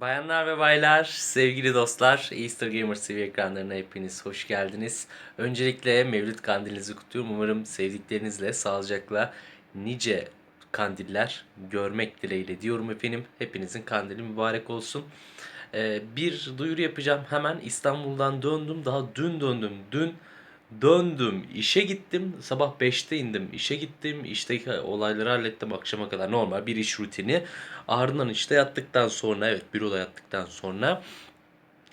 Bayanlar ve baylar, sevgili dostlar, Easter Gamers TV ekranlarına hepiniz hoş geldiniz. Öncelikle Mevlüt Kandilinizi kutluyorum. Umarım sevdiklerinizle sağlıcakla nice kandiller görmek dileğiyle diyorum efendim. Hepinizin kandili mübarek olsun. Ee, bir duyuru yapacağım. Hemen İstanbul'dan döndüm. Daha dün döndüm. Dün döndüm. işe gittim. Sabah 5'te indim. işe gittim. İşteki olayları hallettim akşama kadar. Normal bir iş rutini. Ardından işte yattıktan sonra evet büroda yattıktan sonra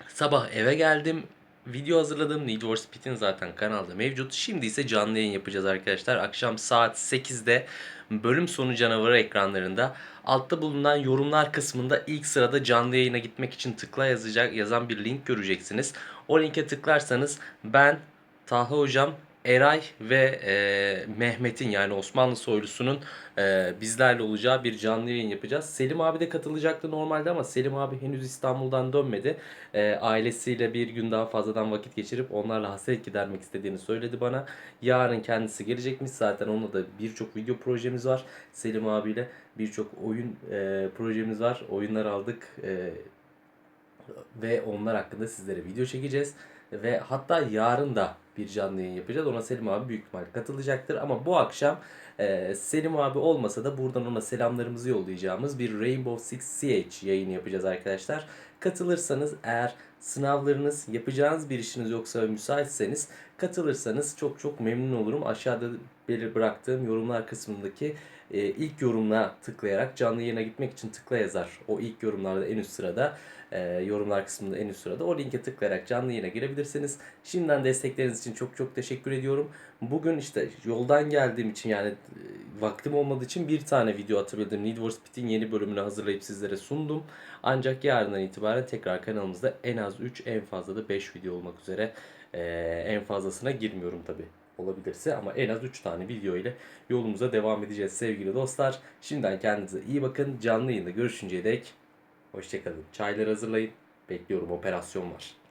sabah eve geldim. Video hazırladım. Need for Speed'in zaten kanalda mevcut. Şimdi ise canlı yayın yapacağız arkadaşlar. Akşam saat 8'de bölüm sonu canavarı ekranlarında. Altta bulunan yorumlar kısmında ilk sırada canlı yayına gitmek için tıkla yazacak yazan bir link göreceksiniz. O linke tıklarsanız ben Taha Hocam, Eray ve e, Mehmet'in yani Osmanlı soylusunun e, bizlerle olacağı bir canlı yayın yapacağız. Selim abi de katılacaktı normalde ama Selim abi henüz İstanbul'dan dönmedi. E, ailesiyle bir gün daha fazladan vakit geçirip onlarla hasret gidermek istediğini söyledi bana. Yarın kendisi gelecekmiş zaten onunla da birçok video projemiz var. Selim abiyle birçok oyun e, projemiz var. Oyunlar aldık. E, ve onlar hakkında sizlere video çekeceğiz. Ve hatta yarın da bir canlı yayın yapacağız. Ona Selim abi büyük ihtimal katılacaktır. Ama bu akşam e, Selim abi olmasa da buradan ona selamlarımızı yollayacağımız bir Rainbow Six Siege yayını yapacağız arkadaşlar. Katılırsanız eğer sınavlarınız yapacağınız bir işiniz yoksa müsaitseniz katılırsanız çok çok memnun olurum. Aşağıda belir bıraktığım yorumlar kısmındaki e, ilk yorumuna tıklayarak canlı yayına gitmek için tıkla yazar. O ilk yorumlarda en üst sırada e, yorumlar kısmında en üst sırada o linke tıklayarak canlı yayına girebilirsiniz. Şimdiden destekleriniz için çok çok teşekkür ediyorum. Bugün işte yoldan geldiğim için yani vaktim olmadığı için bir tane video atabildim. Need for Speed'in yeni bölümünü hazırlayıp sizlere sundum. Ancak yarından itibaren tekrar kanalımızda en az 3 en fazla da 5 video olmak üzere e, en fazlasına girmiyorum tabi olabilirse ama en az 3 tane video ile yolumuza devam edeceğiz sevgili dostlar. Şimdiden kendinize iyi bakın. Canlı yayında görüşünceye dek hoşçakalın. Çayları hazırlayın. Bekliyorum operasyon var.